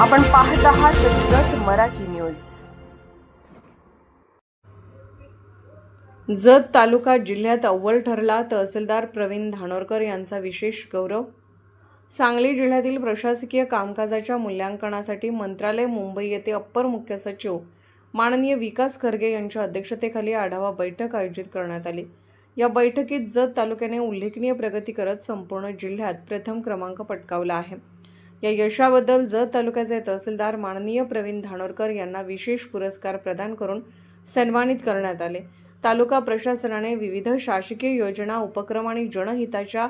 आपण पाहत आहात जत मराठी न्यूज. जत तालुका जिल्ह्यात अव्वल ठरला तहसीलदार प्रवीण धानोरकर यांचा विशेष गौरव. सांगली जिल्ह्यातील प्रशासकीय कामकाजाच्या मूल्यांकनासाठी मंत्रालय मुंबई येथे अप्पर मुख्य सचिव माननीय विकास खरगे यांच्या अध्यक्षतेखाली आढावा बैठक आयोजित करण्यात आली. या बैठकीत जत तालुक्याने उल्लेखनीय प्रगती करत संपूर्ण जिल्ह्यात प्रथम क्रमांक पटकावला आहे. या यशाबद्दल जत तालुक्याचे तहसीलदार माननीय प्रवीण धानोरकर यांना विशेष पुरस्कार प्रदान करून सन्मानित करण्यात आले. तालुका प्रशासनाने विविध शासकीय योजना उपक्रम आणि जनहिताच्या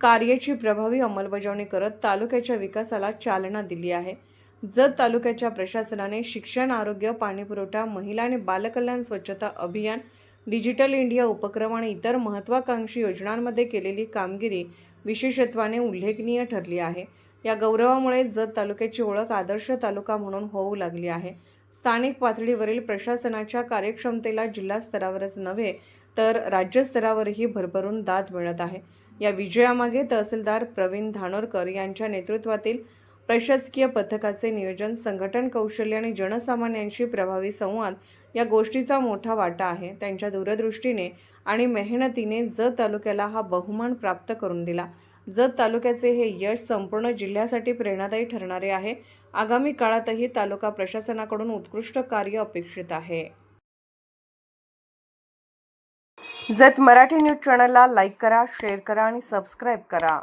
कार्याची प्रभावी अंमलबजावणी करत तालुक्याच्या विकासाला चालना दिली आहे. जत तालुक्याच्या प्रशासनाने शिक्षण आरोग्य पाणीपुरवठा महिला आणि बालकल्याण स्वच्छता अभियान डिजिटल इंडिया उपक्रम आणि इतर महत्त्वाकांक्षी योजनांमध्ये केलेली कामगिरी विशेषत्वाने उल्लेखनीय ठरली आहे. या गौरवामुळे जत तालुक्याची ओळख आदर्श तालुका म्हणून होऊ लागली आहे. स्थानिक पातळीवरील प्रशासनाच्या कार्यक्षमतेला जिल्हा स्तरावरच नव्हे तर राज्यस्तरावरही भरभरून दाद मिळत आहे. या विजयामागे तहसीलदार प्रवीण धानोरकर यांच्या नेतृत्वातील प्रशासकीय पथकाचे नियोजन संघटन कौशल्य आणि जनसामान्यांशी प्रभावी संवाद या गोष्टीचा मोठा वाटा आहे. त्यांच्या दूरदृष्टीने आणि मेहनतीने जत तालुक्याला हा बहुमान प्राप्त करून दिला. जत तालुक्याचे हे यश संपूर्ण जिल्ह्यासाठी प्रेरणादायी ठरणारे आहे. आगामी काळातही तालुका प्रशासनाकडून उत्कृष्ट कार्य अपेक्षित आहे. जत मराठी न्यूज चॅनलला लाईक करा शेअर करा आणि सबस्क्राईब करा.